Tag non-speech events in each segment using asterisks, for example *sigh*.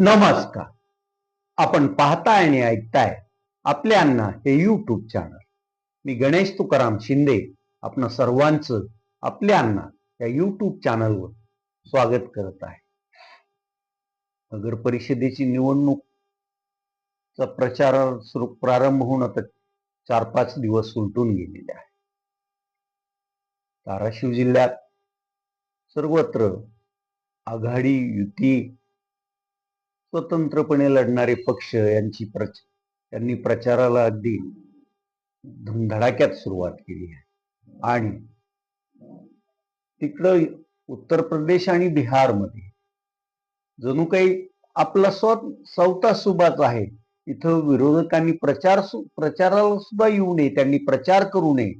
नमस्कार. आपण पाहताय आणि ऐकताय आपले अण्णा हे यूट्यूब चॅनल मी गणेश तुकाराम शिंदे आपण सर्वांचं आपले अण्णा या यूट्यूब चॅनलवर स्वागत करत आहे. नगर परिषदेची निवडणूक चा प्रचार सुरू प्रारंभ होऊन आता चार पाच दिवस उलटून गेलेले आहे धाराशिव जिल्ह्यात सर्वत्र आघाडी युती स्वतंत्रपणे लढणारे पक्ष यांची प्रच यांनी प्रचाराला अगदी धुमधडाक्यात सुरुवात केली आहे. आणि तिकडं उत्तर प्रदेश आणि बिहारमध्ये जणू काही आपला स्व चौथा सुबाच आहे. इथं विरोधकांनी प्रचार सु- प्रचाराला सुद्धा येऊ नये त्यांनी प्रचार करू नये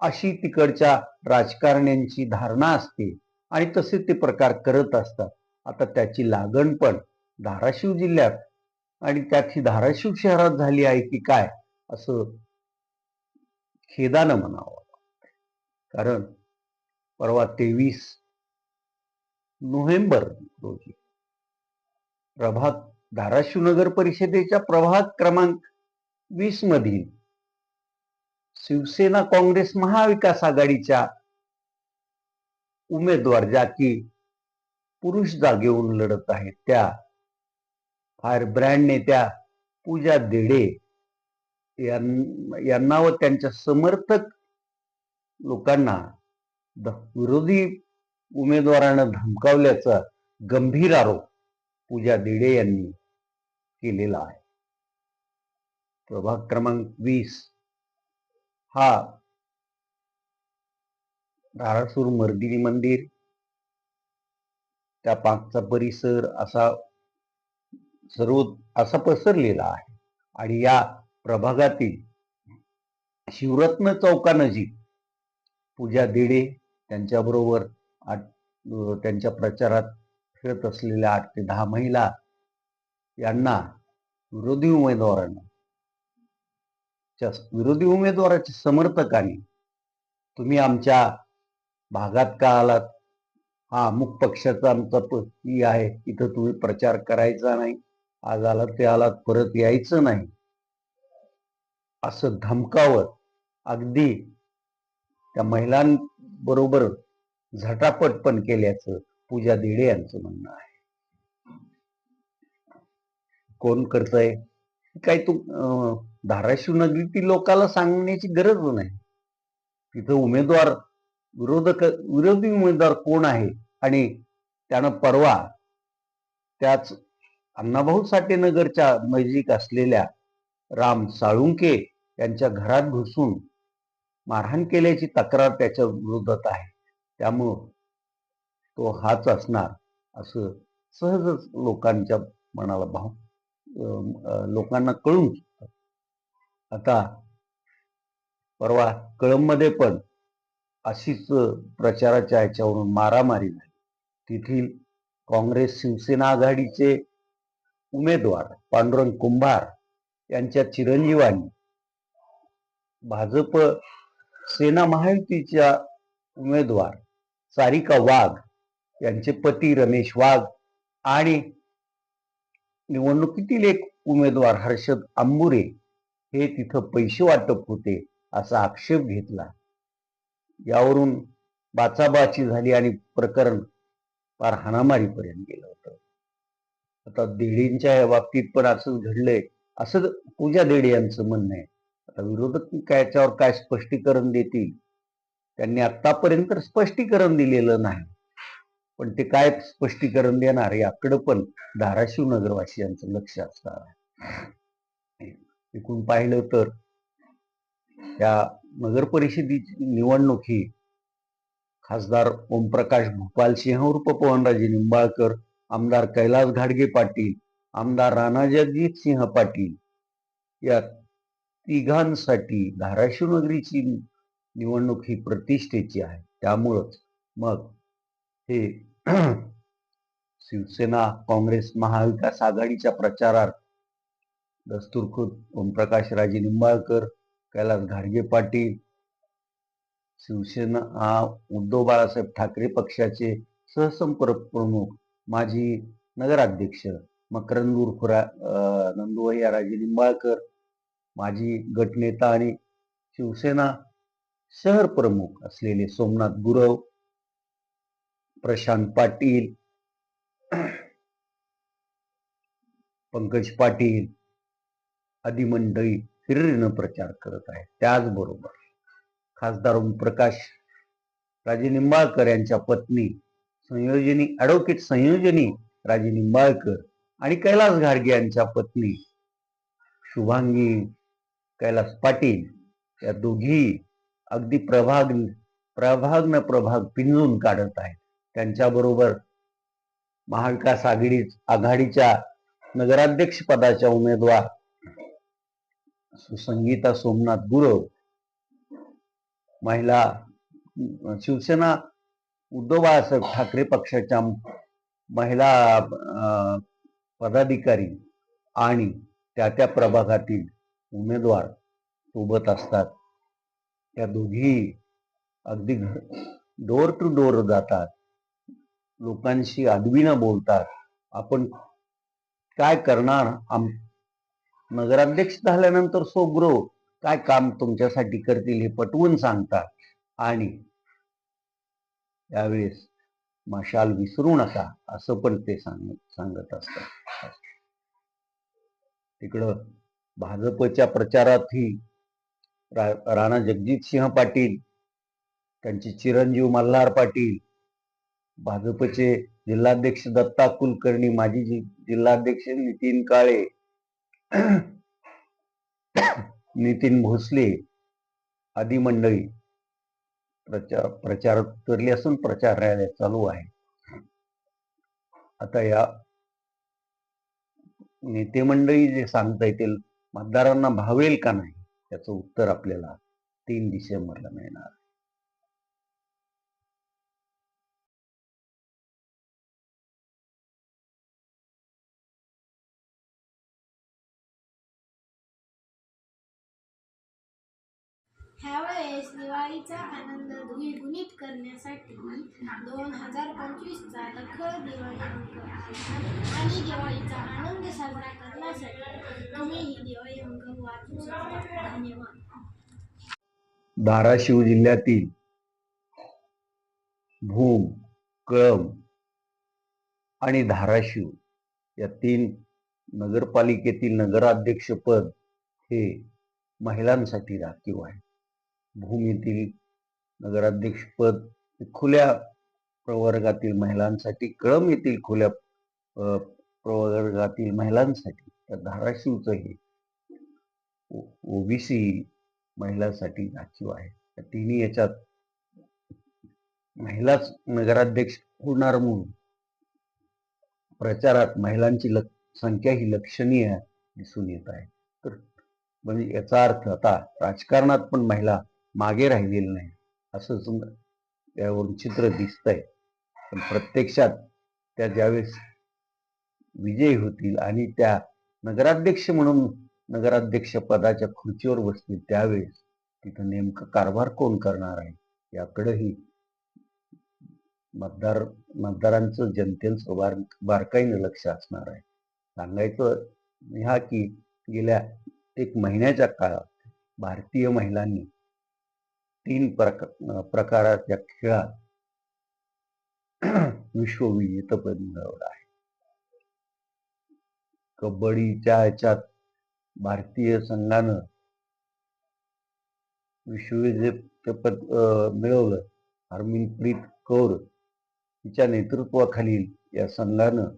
अशी तिकडच्या राजकारण्यांची धारणा असते. आणि तसे ते प्रकार करत असतात. आता त्याची लागण पण धाराशिव जिल्ह्यात. आणि त्यात ही धाराशिव शहरात झाली आहे की काय असं खेदानं म्हणावं कारण परवा तेवीस नोव्हेंबर रोजी प्रभाग धाराशिव नगर परिषदेच्या प्रभाग क्रमांक वीस मधील शिवसेना काँग्रेस महाविकास आघाडीच्या उमेदवार ज्या की पुरुष जागेवरून लढत आहेत त्या फायर ब्रँड नेत्या पूजा देडे यां- यांना व त्यांच्या समर्थक लोकांना विरोधी उमेदवारानं धमकावल्याचा गंभीर आरोप पूजा देडे यांनी केलेला आहे. प्रभाग क्रमांक वीस हा धारासूर मर्दिनी मंदिर त्या पाकचा परिसर असा सर्व असा पसरलेला आहे. आणि या प्रभागातील शिवरत्न चौकानजीक पूजा देडे त्यांच्याबरोबर आठ त्यांच्या प्रचारात फिरत असलेल्या आठ ते दहा महिला यांना विरोधी उमेदवारांना च्या- विरोधी उमेदवाराच्या समर्थकांनी तुम्ही आमच्या भागात का आलात? हा अमुक पक्षाचा आमचा प- ही आहे इथं तुम्ही प्रचार करायचा नाही. आज आलात ते आलात परत यायचं नाही. असं धमकावत अगदी त्या महिलांबरोबर झटापट पण केल्याचं पूजा देडे यांचं म्हणणं आहे. कोण करतय? काही तू अं, धाराशिव नगरीतील लोकांना सांगण्याची गरज नाही. तिथं उमेदवार विरोधक विरोधी उमेदवार कोण आहे? आणि त्यानं परवा त्याच अण्णाभाऊ साठे नगरच्या नजीक असलेल्या राम साळुंके यांच्या घरात घुसून मारहाण केल्याची तक्रार त्याच्या विरोधात आहे. त्यामुळं तो हाच असणार असं सहजच लोकांच्या मनाला भाव लोकांना कळून आता परवा कळंबमध्ये पण अशीच प्रचाराच्या ह्याच्यावरून मारामारी झाली. तेथील काँग्रेस शिवसेना आघाडीचे उमेदवार पांडुरंग कुंभार यांच्या चिरंजीवांनी भाजप सेना महायुतीच्या उमेदवार सारिका वाघ यांचे पती रमेश वाघ आणि निवडणुकीतील एक उमेदवार हर्षद आंबुरे हे तिथं पैसे वाटप होते असा आक्षेप घेतला. यावरून बाचाबाची झाली आणि प्रकरण फार हाणामारीपर्यंत गेलं होतं. आता देडींच्या बाबतीत पण असं घडलंय. असं पूजा देडे यांचं म्हणणं आहे. आता विरोधक काय याच्यावर काय स्पष्टीकरण देतील? त्यांनी आतापर्यंत स्पष्टीकरण दिलेलं नाही. पण ते काय स्पष्टीकरण देणार याकडं पण धाराशिव नगरवासियांचं लक्ष असणार आहे. एकूण पाहिलं तर या नगर परिषदेची निवडणूक ही खासदार ओमप्रकाश भूपालसिंह उर्फ पवनराजे निंबाळकर आमदार कैलास घाडगे पाटील आमदार राणाजगजित सिंह पाटील. या तिघांसाठी धाराशिव नगरीची निवडणूक ही प्रतिष्ठेची आहे. त्यामुळंच मग हे *clears throat* शिवसेना काँग्रेस महाविकास आघाडीच्या प्रचारात दस्तूरखुद ओमप्रकाश राजे निंबाळकर कैलास घाडगे पाटील शिवसेना उद्धव बाळासाहेब ठाकरे पक्षाचे सहसंपर्क प्रमुख माजी नगराध्यक्ष मकरंदूर खुरा नंदुवैया राजे निंबाळकर माजी गटनेता आणि शिवसेना शहर प्रमुख असलेले सोमनाथ गुरव प्रशांत पाटील पंकज पाटील आदी मंडळी हिरिरीनं प्रचार करत आहेत. त्याचबरोबर खासदार ओमप्रकाश राजे निंबाळकर यांच्या पत्नी संयोजनी ॲडव्होकेट संयोजनी राजे निंबाळकर आणि कैलास घाडगे यांच्या पत्नी शुभांगी कैलास पाटील या दोघी अगदी प्रभाग प्रभाग न प्रभाग पिंजून काढत आहेत. त्यांच्याबरोबर महाविकास आघाडी आघाडीच्या नगराध्यक्ष पदाच्या उमेदवार सुसंगीता सोमनाथ गुरव महिला शिवसेना उद्धव बाळासाहेब ठाकरे पक्षाच्या महिला पदाधिकारी आणि त्या त्या प्रभागातील उमेदवार सोबत असतात. त्या दोघी अगदी डोर टू डोर जातात. लोकांशी आदवीनं बोलतात. आपण काय करणार? आम नगराध्यक्ष झाल्यानंतर सोग्रो काय काम तुमच्यासाठी करतील हे पटवून सांगतात. आणि त्यावेळेस मशाल विसरू नका असं पण ते सांग सांगत असतात. तिकडं भाजपच्या प्रचारातही रा- राणा जगजितसिंह पाटील त्यांचे चिरंजीव मल्हार पाटील भाजपचे जिल्हाध्यक्ष दत्ता कुलकर्णी माजी जिल्हाध्यक्ष नितीन काळे नितीन भोसले आदी मंडळी प्रचार प्रचार करली असून प्रचार रॅल्या चालू आहे. आता या नेते मंडळी जे सांगता येतील मतदारांना भावेल का नाही याचं उत्तर आपल्याला तीन डिसेंबरला मिळणार. ह्यावेळेस दिवाळीचा आनंद द्विगुणित करण्यासाठी दोन हजार पंचवीसचा लखर दिवाळी अंक. आणि दिवाळीचा आनंद साजरा करण्यासाठी तुम्हीही दिवाळी अंक वाचू शकता. धन्यवाद. धाराशिव जिल्ह्यातील भूम कळम आणि धाराशिव या तीन नगरपालिकेतील नगराध्यक्षपद हे महिलांसाठी राखीव आहे. भूम नगराध्यक्षपद खुल्या प्रवर्गातील महिलांसाठी कळम येथील खुल्या प्रवर्गातील महिलांसाठी तर धाराशिवचं हे ओबीसी महिलांसाठी राखीव आहे. तर तिन्ही याच्यात महिलाच नगराध्यक्ष होणार म्हणून प्रचारात महिलांची लक संख्या ही लक्षणीय दिसून येत आहे. तर म्हणजे याचा अर्थ आता राजकारणात पण महिला मागे राहिलेलं नाही. असं त्यावरून चित्र दिसतंय. पण प्रत्यक्षात त्या ज्यावेळेस विजयी होतील आणि त्या नगराध्यक्ष म्हणून नगराध्यक्ष पदाच्या खुर्चीवर बसतील त्यावेळेस तिथं नेमकं कारभार कोण करणार आहे? याकडेही मतदार मतदारांचं जनतेचं बार बारकाईनं लक्ष असणार आहे. सांगायचं ह्या की गेल्या एक महिन्याच्या काळात भारतीय महिलांनी तीन प्रका प्रकाराच्या खेळात विश्वविजेतपद मिळवलं आहे. कबड्डीच्या ह्याच्यात भारतीय संघानं विश्वविजेतेपद मिळवलं. हरमनप्रीत कौर तिच्या नेतृत्वाखालील या संघानं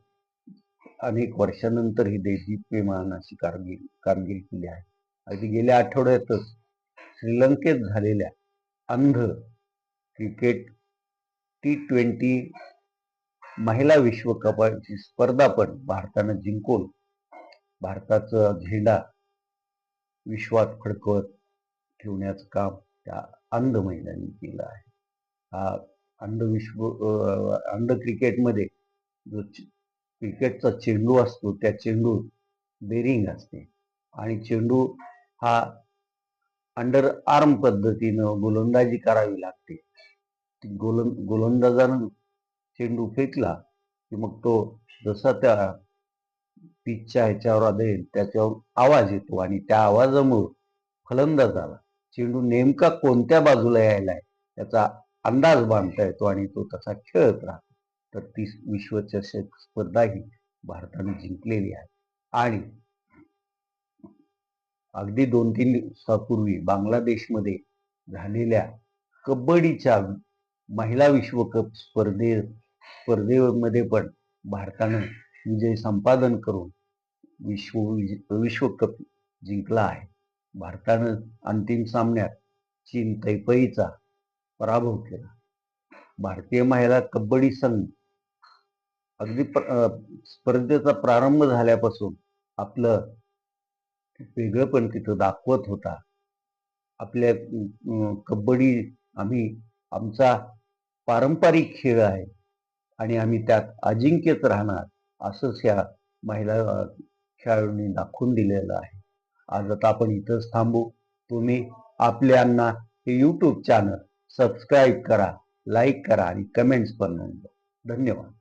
अनेक वर्षानंतर ही देदीप्यमान अशी कामगिरी कामगिरी केली आहे. अगदी गेल्या आठवड्यातच श्रीलंकेत झालेल्या अंध क्रिकेट टी ट्वेंटी महिला विश्वकपाची स्पर्धा पण भारतानं जिंकून भारताचा झेंडा विश्वात फडकवत ठेवण्याचं काम त्या अंध महिलांनी केलं आहे. हा अंध विश्व अंध क्रिकेटमध्ये जो क्रिकेटचा चेंडू असतो त्या चेंडू बेरिंग असते आणि चेंडू हा अंडर आर्म पद्धतीनं गोलंदाजी करावी लागते. ती गोलंदाजानं चेंडू फेकला की मग तो जसा त्या पिचच्या ह्याच्यावर आदळेल त्याच्यावर आवाज येतो आणि त्या आवाजामुळे फलंदाजाला चेंडू नेमका कोणत्या बाजूला यायला आहे त्याचा अंदाज बांधता येतो आणि तो तसा खेळत राहतो. तर ती विश्वचषक स्पर्धा ही भारताने जिंकलेली आहे. आणि अगदी दोन तीन दिवसापूर्वी बांगलादेशमध्ये झालेल्या कबड्डीच्या महिला विश्वकप स्पर्धे स्पर्धेमध्ये पण भारतानं विजय संपादन करून विश्व विश्वकप जिंकला आहे. भारतानं अंतिम सामन्यात चीन तैपईचा पराभव केला. भारतीय महिला कबड्डी संघ अगदी प- स्पर्धेचा प्रारंभ झाल्यापासून आपलं वेगळं पण तिथं दाखवत होता. आपल्या कबड्डी आम्ही आमचा पारंपरिक खेळ आहे. आणि आम्ही त्यात अजिंक्यच राहणार असंच ह्या महिला खेळाडूंनी दाखवून दिलेलं आहे. आज आता आपण इथंच थांबू. तुम्ही आपल्यांना हे यूट्यूब चॅनल सबस्क्राईब करा लाईक करा आणि कमेंट्स पण नोंदवा. धन्यवाद.